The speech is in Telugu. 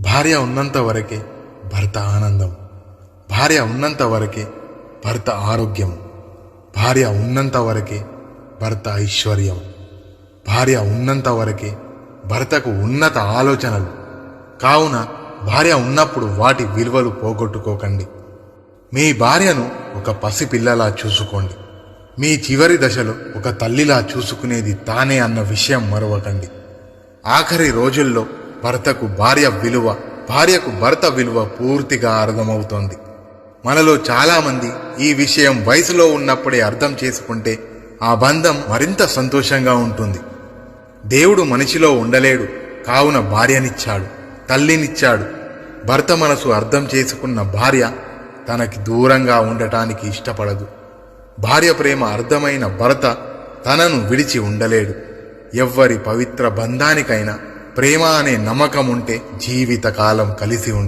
భార్య ఉన్నంత వరకే భర్త ఆనందం. భార్య ఉన్నంత వరకే భర్త ఆరోగ్యం. భార్య ఉన్నంత వరకే భర్త ఐశ్వర్యం. భార్య ఉన్నంత వరకే భర్తకు ఉన్నత ఆలోచనలు. కావున భార్య ఉన్నప్పుడు వాటి విలువలు పోగొట్టుకోకండి. మీ భార్యను ఒక పసిపిల్లలా చూసుకోండి. మీ చివరి దశలో ఒక తల్లిలా చూసుకునేది తానే అన్న విషయం మరవకండి. ఆఖరి రోజుల్లో భర్తకు భార్య విలువ భార్యకు భర్త విలువ పూర్తిగా అర్థమవుతోంది. మనలో చాలామంది ఈ విషయం వయసులో ఉన్నప్పుడే అర్థం చేసుకుంటే ఆ బంధం మరింత సంతోషంగా ఉంటుంది. దేవుడు మనిషిలో ఉండలేడు కావున భార్యనిచ్చాడు తల్లినిచ్చాడు. భర్త మనసు అర్థం చేసుకున్న భార్య తనకి దూరంగా ఉండటానికి ఇష్టపడదు. భార్య ప్రేమ అర్థమైన భర్త తనను విడిచి ఉండలేడు. ఎవ్వరి పవిత్ర బంధానికైనా ప్రేమ అనే నమ్మకం ఉంటే జీవితకాలం కలిసి ఉంటుంది